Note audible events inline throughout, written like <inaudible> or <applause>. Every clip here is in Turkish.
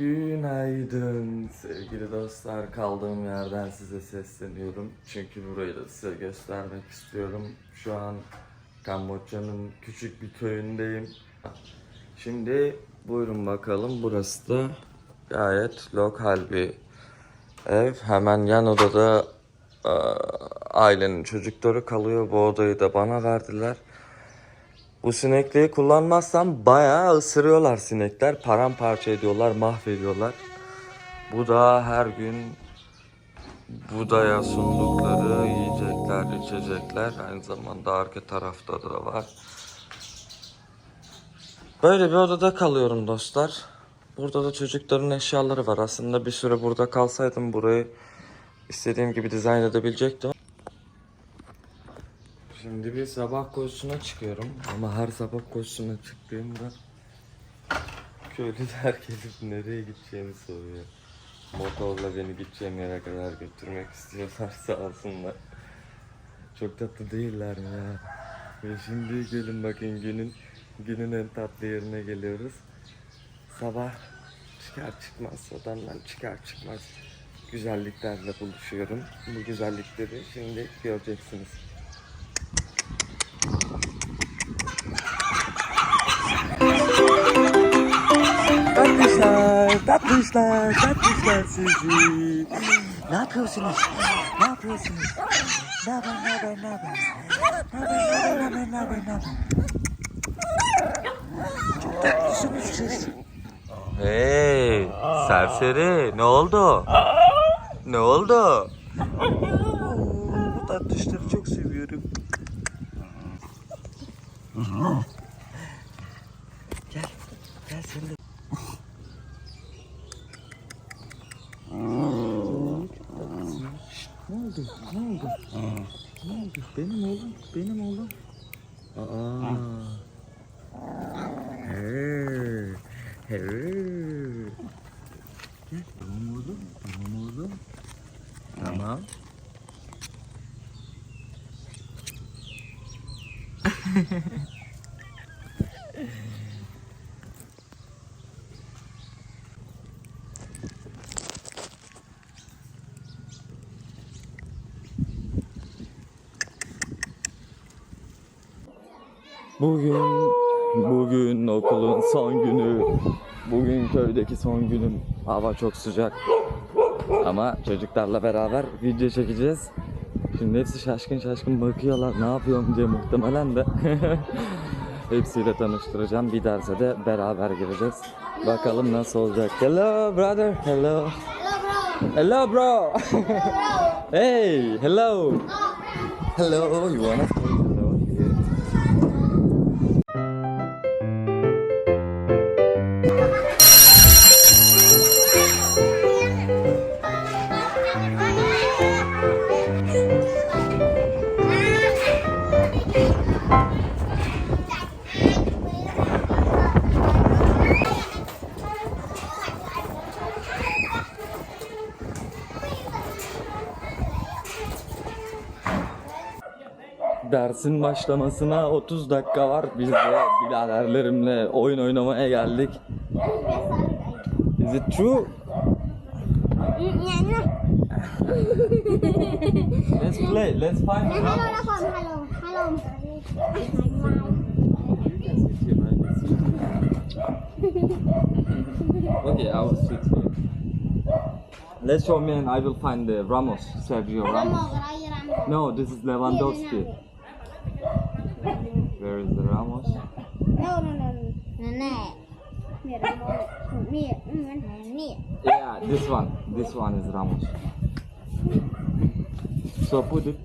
Günaydın sevgili dostlar. Kaldığım yerden size sesleniyorum. Çünkü burayı da size göstermek istiyorum. Şu an Kamboçya'nın küçük bir köyündeyim. Şimdi buyurun bakalım. Burası da gayet lokal bir ev. Hemen yan odada ailenin çocukları kalıyor. Bu odayı da bana verdiler. Bu sinekliği kullanmazsam bayağı ısırıyorlar sinekler. Paramparça ediyorlar, mahvediyorlar. Bu da her gün budaya sundukları yiyecekler, içecekler. Aynı zamanda arka tarafta da var. Böyle bir odada kalıyorum dostlar. Burada da çocukların eşyaları var. Aslında bir süre burada kalsaydım burayı istediğim gibi dizayn edebilecektim. Şimdi bir sabah koşusuna çıkıyorum ama her sabah koşusuna çıktığımda köylüler gelip nereye gideceğimi soruyor. Motorla beni gideceğim yere kadar götürmek istiyorlar sağ olsunlar. Çok tatlı değiller mi ya? Ve şimdi gelin bakın günün günün en tatlı yerine geliyoruz. Sabah çıkar çıkmaz odamdan çıkar çıkmaz güzelliklerle buluşuyorum. Bu güzellikleri şimdi göreceksiniz. Tatlışlar, tatlışlar, sizi. Ne yapıyorsunuz? Ne yapıyorsunuz? Ne haber, ne haber, ne haber? Ne haber, ne haber, ne haber, ne haber, ne haber? Çok tatlısınız siz. Hey, serseri, ne oldu? Ne oldu? Oo, bu tatlışları çok seviyorum. Ne oldu? Ne oldu? Ne oldu? Benim oğlum, benim oğlum. Aa. Hey, hey. Tamam oğlum, tamam oğlum. Tamam. Bugün, bugün okulun son günü. Bugün köydeki son günüm. Hava çok sıcak. Ama çocuklarla beraber video çekeceğiz. Şimdi hepsi şaşkın şaşkın bakıyorlar ne yapıyorum diye muhtemelen de. <laughs> Hepsiyle tanıştıracağım. Bir derse de beraber gireceğiz. Bakalım nasıl olacak. Hello brother. Hello. Hello bro. <laughs> hey, hello. Hello. You wanna Dersin başlamasına 30 dakika var. Biz de biraderlerimle oyun oynamaya geldik. Is it true? Let's play. Let's find Hello, con, hello, hello. Okay, I will sit here. Let's show me and I will find the Ramos, Sergio Ramos. No, this is Lewandowski. Where is the Ramos? No, no, no. Nè, nè. Yeah, this one. This one is Ramos. So put it.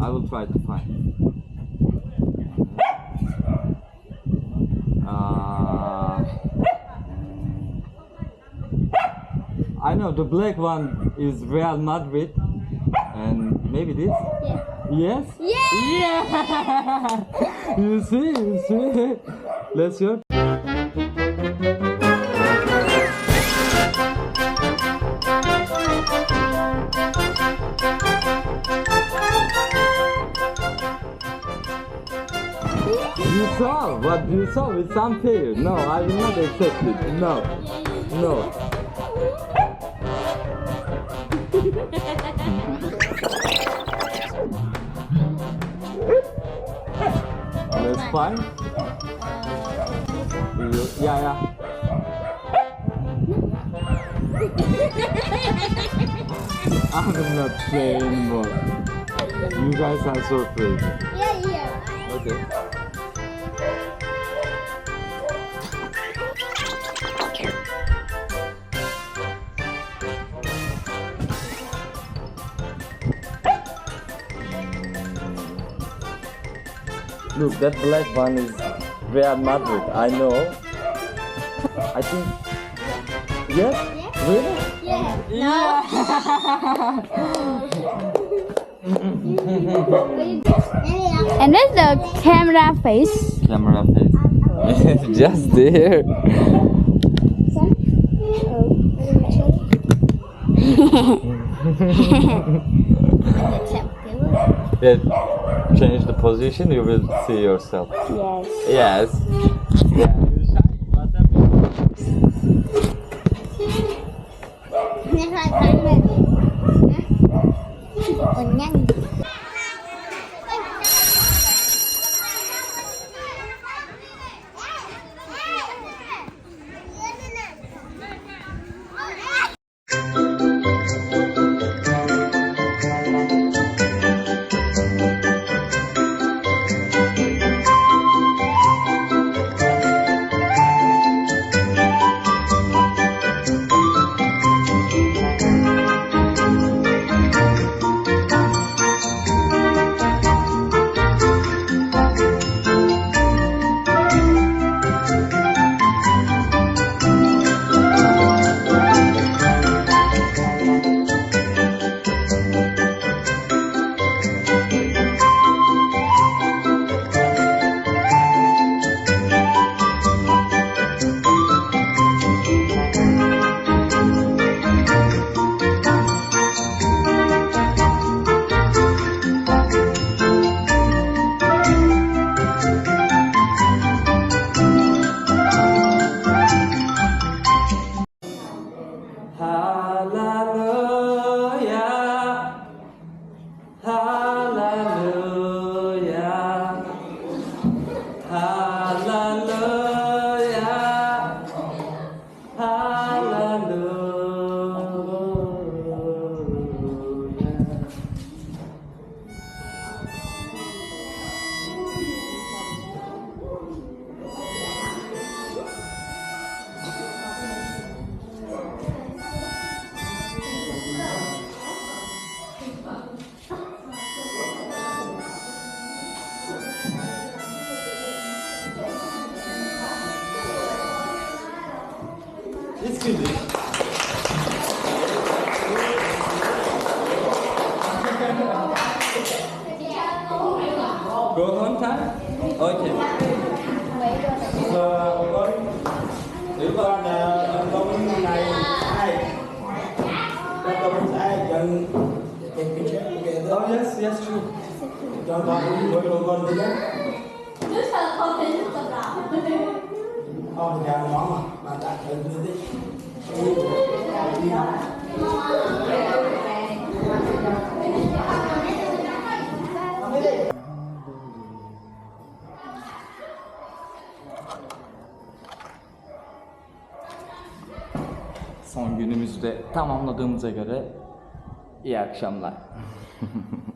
I will try to find. Uh, I know the black one is Real Madrid, and maybe this. Yeah. Yes. Yeah! Yeah. <laughs> you see, you see. Let's go. You saw what you saw is unfair. No, I will not accept it. No, no. Fine? You- Yeah, yeah. <laughs> I'm not playing anymore. You guys are so crazy. Yeah, yeah. Okay. Look, that black one is Real Madrid. I know. I think. Yes? Really? Yeah. And that's the camera face. Camera face. <laughs> Just there. <laughs> <laughs> Yeah, change the position, you will see yourself. Yes. Yes. Yeah. Nghe hai cái này. Nhanh. Okay. Giờ con ờ, nếu con là con này ai con con ai cần Oh ờ, yes, yes, true. Don't bother you, don't go to that. Just con coffee, just a brown. Oh, yeah, mama, my dad can do this. Mama, Son günümüzü de tamamladığımıza göre iyi akşamlar. <laughs>